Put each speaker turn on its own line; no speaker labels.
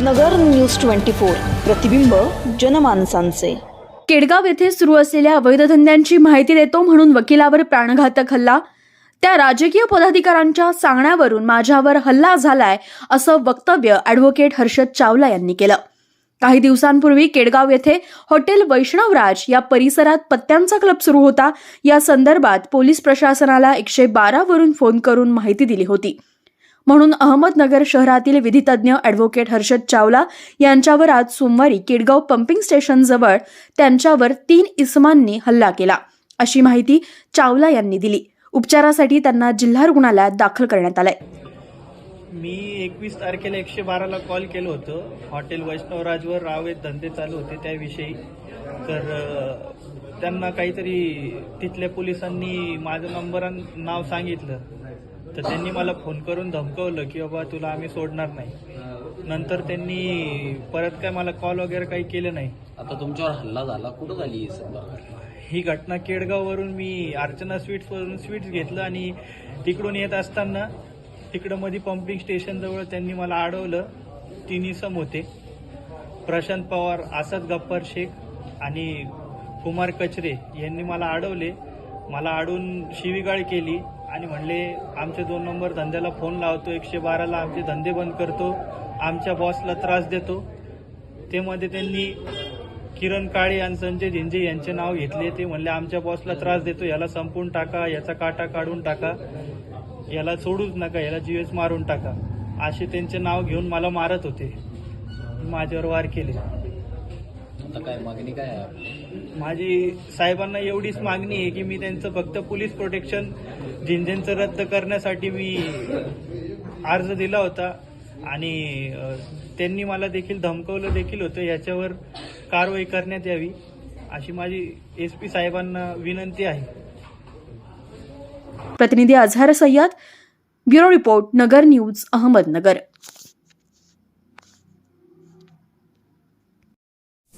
नगर news twenty four. प्रतिबिंब जनमानसांचे.
केडगाव येथे सुरू असलेल्या अवैध धंद्यांची माहिती देतो म्हणून वकिलावर प्राणघातक हल्ला. त्या राजकीय पदाधिकाऱ्यांच्या सांगण्यावरून माझ्यावर हल्ला झालाय असं वक्तव्य ॲडव्होकेट हर्षद चावला यांनी केलं. काही दिवसांपूर्वी केडगाव येथे हॉटेल वैष्णवराज या परिसरात पत्त्यांचा क्लब सुरू होता. या संदर्भात पोलीस प्रशासनाला एकशे बारा वरून फोन करून माहिती दिली होती. म्हणून अहमदनगर शहरातील विधितज्ञ ॲडव्होकेट हर्षद चावला यांच्यावर आज सोमवारी केडगाव पंपिंग स्टेशनजवळ त्यांच्यावर तीन इसमांनी हल्ला केला अशी माहिती चावला यांनी दिली. उपचारासाठी त्यांना जिल्हा रुग्णालयात दाखल करण्यात आलंय.
मी एकवीस तारखेला एकशे बाराला कॉल केलं होतं. हॉटेल वैष्णवराजवर रावेत धंदे चालू होते त्याविषयी. तर त्यांना काहीतरी तिथल्या पोलिसांनी माझं नंबर आणि नाव सांगितलं. तर त्यांनी मला फोन करून धमकवलं की बाबा तुला आम्ही सोडणार नाही. नंतर त्यांनी परत काय मला कॉल वगैरे काही केलं नाही.
आता तुमच्यावर हल्ला झाला. कुठं झाली ही समजा
ही घटना केडगाववरून मी अर्चना स्वीट्सवरून स्वीट्स घेतलं आणि तिकडून येत असताना तिकडं मध्ये पंपिंग स्टेशनजवळ त्यांनी मला अडवलं. तीन इसम होते. प्रशांत पवार असद गप्पर शेख आणि कुमार कचरे यांनी मला अडवले. मला अडून शिवीगाळ केली आणि म्हणले आमचे दोन नंबर धंद्याला फोन लावतो एकशे बाराला आमचे धंदे बंद करतो आमच्या बॉसला त्रास देतो. ते मध्ये त्यांनी किरण काळे आणि संजय झिंजे यांचे नाव घेतले. ते म्हणले आमच्या बॉसला त्रास देतो याला संपून टाका याचा काटा काढून टाका याला सोडूच नका याला जीवेस मारून टाका. असे त्यांचे नाव घेऊन मला मारत होते. माझ्यावर वार केले.
आता काय मागणी काय आहे
माझी साहेबांना एवढीच मागणी आहे की मी त्यांचं फक्त पोलीस प्रोटेक्शन झिंझेंचं रद्द करण्यासाठी मी अर्ज दिला होता. आणि त्यांनी मला देखील धमकवलं देखील होतं. याच्यावर कारवाई करण्यात यावी अशी माझी एस पी साहेबांना विनंती आहे.
प्रतिनिधी Azhar Sayyed bureau report Nagar news Ahmednagar.